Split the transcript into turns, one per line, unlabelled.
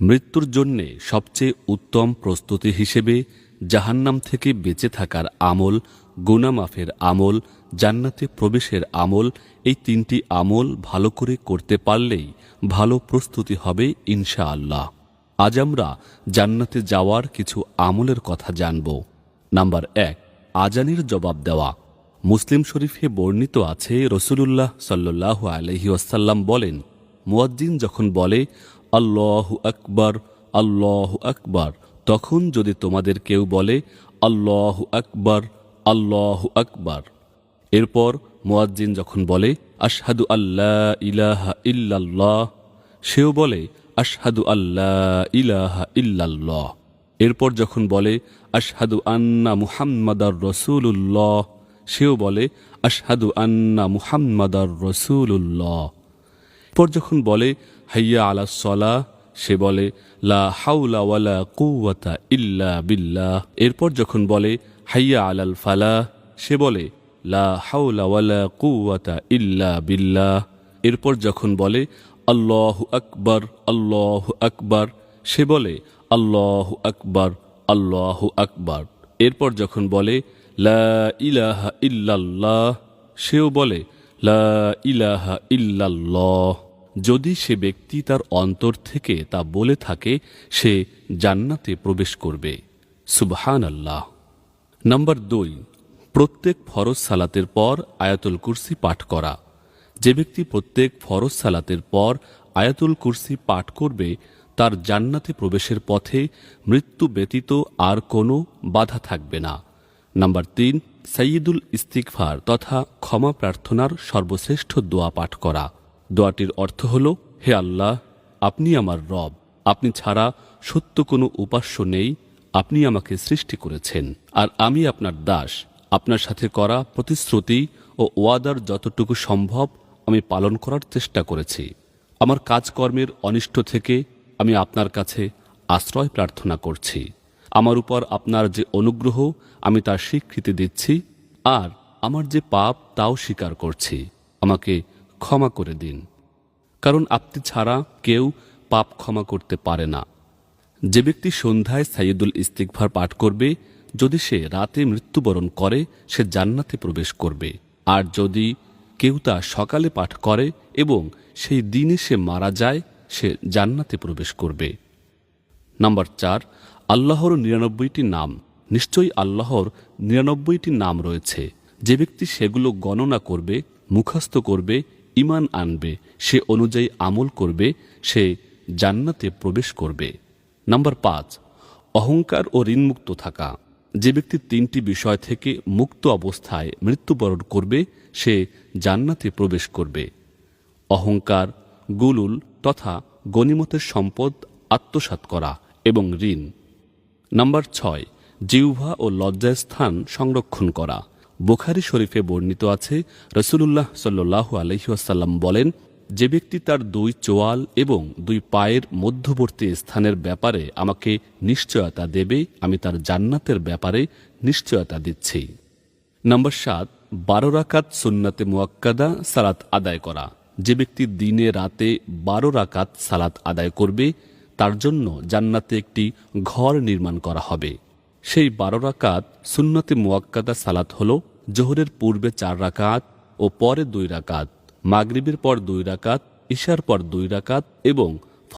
মৃত্যুর জন্যে সবচেয়ে উত্তম প্রস্তুতি হিসেবে জাহান্নাম থেকে বেঁচে থাকার আমল, গুনামাফের আমল, জান্নাতে প্রবেশের আমল, এই তিনটি আমল ভালো করে করতে পারলেই ভালো প্রস্তুতি হবে ইনশাআল্লাহ। আজ আমরা জান্নাতে যাওয়ার কিছু আমলের কথা জানব। নাম্বার এক, আজানের জবাব দেওয়া। মুসলিম শরীফে বর্ণিত আছে, রসুলুল্লাহ সাল্লাহ আলহি ওয়াসাল্লাম বলেন, মুয়াজ্জিন যখন বলে আল্লাহ আকবর আল্লাহ আকবর। তখন যদি তোমাদের কেউ বলে, আল্লাহ আকবর আল্লাহ আকবর। এরপর মুয়াজ্জিন যখন বলে, আশহাদু আল্লাহ ইলাহা ইল্লাল্লাহ, সেও বলে, আশহাদু আল্লাহ ইলাহা ইল্লাল্লাহ। এরপর যখন বলে, আশহাদু আন্না মুহাম্মাদার রসুল্লাহ সেও বলে, আশহাদু আন্না মুহাম্মাদার রসুল্লাহ এরপর যখন বলে হাইয়া আলা সলা, সে বলে, লা হাউলা ওয়ালা কুওয়াতা ইল্লা বিল্লাহ। এরপর যখন বলে, হাইয়া আলাল ফালা, সে বলে, লা হাউলা ওয়ালা কুওয়াতা ইল্লা বিল্লাহ। এরপর যখন বলে, আল্লাহ আকবর আল্লাহ আকবর, সে বলে, আল্লাহ আকবর আল্লাহ আকবর। এরপর যখন বলে, লা ইলাহা ইল্লাল্লাহ, সেও বলে, লা ইলাহা ইল্লাল্লাহ। যদি সে ব্যক্তি তার অন্তর থেকে তা বলে থাকে, সে জান্নাতে প্রবেশ করবে। সুবহান আল্লাহ নম্বর দুই, প্রত্যেক ফরজ সালাতের পর আয়াতুল কুরসি পাঠ করা। যে ব্যক্তি প্রত্যেক ফরজ সালাতের পর আয়াতুল কুরসি পাঠ করবে, তার জান্নাতে প্রবেশের পথে মৃত্যু ব্যতীত আর কোনো বাধা থাকবে না। নাম্বার তিন সাইয়দুল ইস্তিকফার তথা ক্ষমা প্রার্থনার সর্বশ্রেষ্ঠ দোয়া পাঠ করা। দোয়াটির অর্থ হল, হে আল্লাহ, আপনি আমার রব। আপনি ছাড়া সত্য কোনো উপাস্য নেই, আপনি আমাকে সৃষ্টি করেছেন। আর আমি আপনার দাস। আপনার সাথে করা প্রতিশ্রুতি ও ওয়াদার যতটুকু সম্ভব আমি পালন করার চেষ্টা করেছি। আমার কাজকর্মের অনিষ্ট থেকে আমি আপনার কাছে আশ্রয় প্রার্থনা করছি। আমার উপর আপনার যে অনুগ্রহ, আমি তার স্বীকৃতি দিচ্ছি। আর আমার যে পাপ, তাও স্বীকার করছি। আমাকে ক্ষমা করে দিন। কারণ আপনি ছাড়া কেউ পাপ ক্ষমা করতে পারে না। যে ব্যক্তি সন্ধ্যায় সাইয়দুল ইস্তিকভার পাঠ করবে, যদি সে রাতে মৃত্যুবরণ করে, সে জান্নাতে প্রবেশ করবে। আর যদি কেউ তা সকালে পাঠ করে এবং সেই দিনে সে মারা যায়, সে জান্নাতে প্রবেশ করবে। নাম্বার চার, আল্লাহর নিরানব্বইটি নাম। নিশ্চয়ই আল্লাহর নিরানব্বইটি নাম রয়েছে। যে ব্যক্তি সেগুলো গণনা করবে, মুখস্থ করবে ইমান আনবে, সে অনুযায়ী আমল করবে, সে জান্নাতে প্রবেশ করবে। নাম্বার পাঁচ, অহংকার ও ঋণমুক্ত থাকা। যে ব্যক্তি তিনটি বিষয় থেকে মুক্ত অবস্থায় মৃত্যুবরণ করবে, সে জান্নাতে প্রবেশ করবে। অহংকার, গুলুল তথা গণিমতের সম্পদ আত্মসাৎ করা এবং ঋণ। নাম্বার ছয়, জিহ্বা ও লজ্জাস্থান সংরক্ষণ করা। বুখারি শরীফে বর্ণিত আছে, রসুলুল্লাহ সাল্লু আলহিহাসাল্লাম বলেন, যে ব্যক্তি তার দুই চোয়াল এবং দুই পায়ের মধ্যবর্তী স্থানের ব্যাপারে আমাকে নিশ্চয়তা দেবে, আমি তার জান্নাতের ব্যাপারে নিশ্চয়তা দিচ্ছি। নম্বর সাত, বারো রাকাত সুন্নাতে মুয়াক্কাদা সালাত আদায় করা। যে ব্যক্তি দিনে রাতে বারো রাকাত সালাত আদায় করবে, তার জন্য জান্নাতে একটি ঘর নির্মাণ করা হবে। সেই বারো রাকাত সুন্নতে মুয়াক্কাদা সালাত হল জোহরের পূর্বে চার রাকাত ও পরে দুই রাকাত, মাগরিবের পর দুই রাকাত ঈশার পর দুই রাকাত এবং